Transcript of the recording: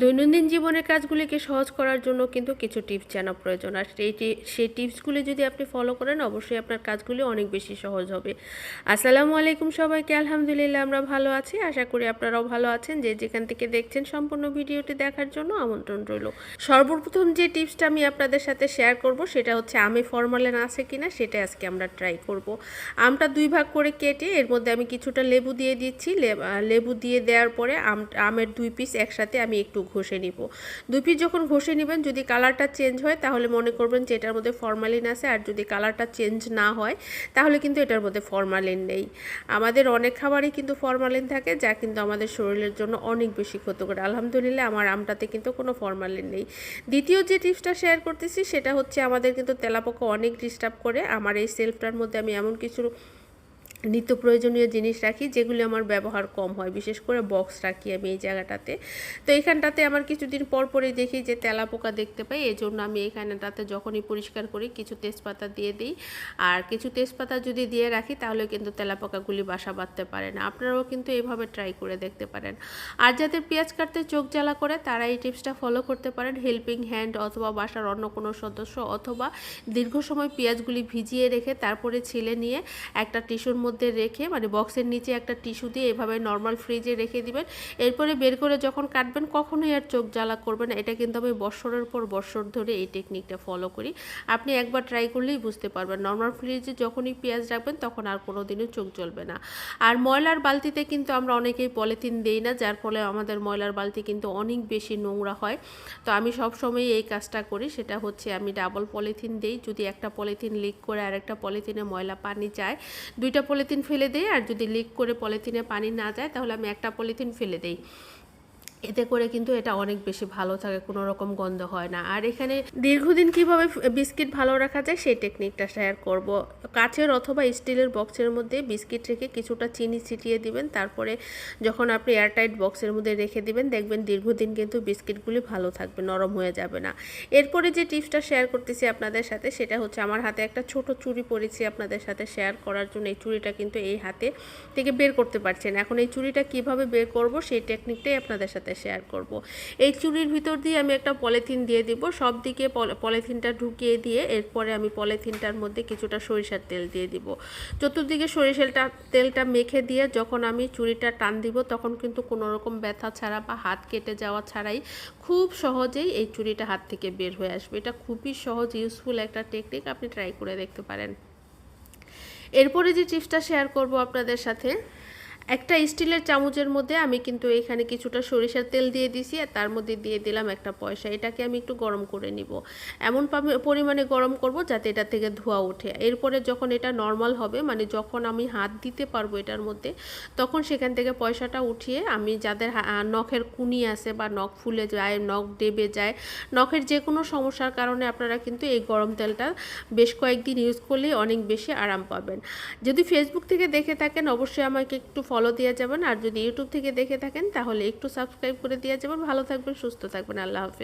দৈনন্দিন জীবনের কাজগুলিকে সহজ করার জন্য কিন্তু কিছু টিপস জানা প্রয়োজন। আর সেই সেই টিপসগুলি যদি আপনি ফলো করেন, অবশ্যই আপনার কাজগুলি অনেক বেশি সহজ হবে। আসসালামু আলাইকুম সবাইকে, আলহামদুলিল্লাহ আমরা ভালো আছি। আশা করি আপনারাও ভালো আছেন। যে যেখান থেকে দেখছেন সম্পূর্ণ ভিডিওটি দেখার জন্য আমন্ত্রণ রইল। সর্বপ্রথম যে টিপসটা আমি আপনাদের সাথে শেয়ার করব, সেটা হচ্ছে আমে ফরমালিন আছে কিনা, সেটা আজকে আমরা ট্রাই করব। আমটা দুই ভাগ করে কেটে, এর মধ্যে আমি কিছুটা লেবু দিয়ে দিচ্ছি। লেবু দিয়ে দেওয়ার পরে আম, আমের দুই পিস একসাথে আমি একটু ঘষে নিব। দুই পিস যখন ঘষে নেবেন, যদি কালারটা চেঞ্জ হয়, তাহলে মনে করবেন যে এটার মধ্যে ফরমালিন আছে। আর যদি কালারটা চেঞ্জ না হয়, তাহলে কিন্তু এটার মধ্যে ফরমালিন নেই। আমাদের অনেক খাবারই কিন্তু ফরমালিন থাকে, যা কিন্তু আমাদের শরীরের জন্য অনেক বেশি ক্ষতিকর। আলহামদুলিল্লাহ, আমার আমটাতে কিন্তু কোনো ফরমালিন নেই। দ্বিতীয় যে টিপসটা শেয়ার করতেছি, সেটা হচ্ছে আমাদের কিন্তু তেলাপোকা অনেক ডিস্টার্ব করে। আমার এই সেলফটার মধ্যে আমি এমন কিছু নিত্য প্রয়োজনীয় জিনিস রাখি, যেগুলি আমার ব্যবহার কম হয়। বিশেষ করে বক্স রাখি আমি এই জায়গাটাতে। তো এইখানটাতে আমার কিছুদিন পর পরই দেখি যে তেলা পোকা দেখতে পাই এই জন্য আমি এইখানটাতে যখনই পরিষ্কার করি কিছু তেজপাতা দিয়ে দিই। আর কিছু তেজপাতা যদি দিয়ে রাখি, তাহলে কিন্তু তেলা পোকাগুলি বাসা বাঁধতে পারে না। আপনারাও কিন্তু এইভাবে ট্রাই করে দেখতে পারেন। আর যাদের পেঁয়াজ কাটতে চোখ জ্বালা করে, তারা এই টিপসটা ফলো করতে পারেন। হেল্পিং হ্যান্ড অথবা বাসার অন্য কোনো সদস্য অথবা দীর্ঘ সময় পেঁয়াজগুলি ভিজিয়ে রেখে তারপরে ছিলে নিয়ে একটা টিস্যুর মধ্যে রেখে মানে বক্সের নিচে একটা টিস্যু দিয়ে এভাবে নর্মাল ফ্রিজে রেখে দিবেন। এরপরে বের করে যখন কাটবেন, কখনোই আর চোখ জ্বালা করবেন এটা কিন্তু আমি বৎসরের পর বৎসর ধরে এই টেকনিকটা ফলো করি। আপনি একবার ট্রাই করলেই বুঝতে পারবেন। নর্মাল ফ্রিজে যখনই পেঁয়াজ রাখবেন, তখন আর কোনো দিনও চোখ জ্বলবে না। আর ময়লার বালতিতে কিন্তু আমরা অনেকেই পলিথিন দেই না, যার ফলে আমাদের ময়লার বালতি কিন্তু অনেক বেশি নোংরা হয়। তো আমি সব সময় এই কাজটা করি। সেটা হচ্ছে আমি ডাবল পলিথিন দেই। যদি একটা পলিথিন লিক করে আর একটা পলিথিনে ময়লা পানি যায়, দুইটা পলিথিন ফেলে দেই, আর যদি লিক করে পলিথিনে পানি না যায়, তাহলে আমি একটা পলিথিন ফেলে দেই। এতে করে কিন্তু এটা অনেক বেশি ভালো থাকে, কোনো রকম গন্ধ হয় না। আর এখানে দীর্ঘদিন কীভাবে বিস্কিট ভালো রাখা যায় সেই টেকনিকটা শেয়ার করব। কাচের অথবা স্টিলের বক্সের মধ্যে বিস্কিট রেখে কিছুটা চিনি ছিটিয়ে দিবেন, তারপরে যখন আপনি এয়ারটাইট বক্সের মধ্যে রেখে দিবেন, দেখবেন দীর্ঘদিন কিন্তু বিস্কিটগুলি ভালো থাকবে, নরম হয়ে যাবে না। এরপরে যে টিপসটা শেয়ার করতেছি আপনাদের সাথে, সেটা হচ্ছে আমার হাতে একটা ছোট চুড়ি পরেছি আপনাদের সাথে শেয়ার করার জন্য। এই চুড়িটা কিন্তু এই হাতে থেকে বের করতে পারছেন। এখন এই চুড়িটা কীভাবে বের করব, সেই টেকনিকটাই আপনাদের সাথে শেয়ার করব। এই চুড়ির ভিতর দিয়ে আমি একটা পলিথিন দিয়ে দিব। সব দিকে পল- পলিথিনটা ঢুকিয়ে দিয়ে এরপরে আমি পলিথিনটার মধ্যে কিছুটা সরিষার তেল দিয়ে দিব। চতুর্দিকে সরিষাটা তেলটা মেখে দিয়ে যখন আমি চুড়িটা টান দিব, তখন কিন্তু কোনো রকম ব্যথা ছাড়া বা হাত কেটে যাওয়া ছাড়াই খুব সহজেই এই চুড়িটা হাত থেকে বের হয়ে আসবে। এটা খুবই সহজ ইউজফুল একটা টেকনিক আপনি ট্রাই করে দেখতে পারেন। এরপরে যে টিপসটা শেয়ার করব আপনাদের সাথে একটা স্টিলের চামচের মধ্যে আমি কিন্তু এখানে কিছুটা সরিষার তেল দিয়ে দিছি আর তার মধ্যে দিয়ে দিলাম একটা পয়সা। এটাকে আমি একটু গরম করে নিব। এমন পরিমাণে গরম করব যাতে এটা থেকে ধোয়া ওঠে। এরপরে যখন এটা নর্মাল হবে মানে যখন আমি হাত দিতে পারব এটার মধ্যে, তখন সেখান থেকে পয়সাটা উঠিয়ে আমি যাদের নখের কুনি আছে বা নখ ফুলে যায়, নখ ডেবে যায়, নখের যে কোনো সমস্যার কারণে আপনারা কিন্তু এই গরম তেলটা বেশ কয়েকদিন ইউজ করলেই অনেক বেশি আরাম পাবেন। যদি ফেসবুক থেকে দেখে থাকেন, অবশ্যই আমাকে একটু ফলো দেওয়া যাবেন। আর যদি ইউটিউব থেকে দেখে থাকেন, তাহলে একটু সাবস্ক্রাইব করে দেওয়া যাবেন। ভালো থাকবেন, সুস্থ থাকবেন। আল্লাহ হাফেজ।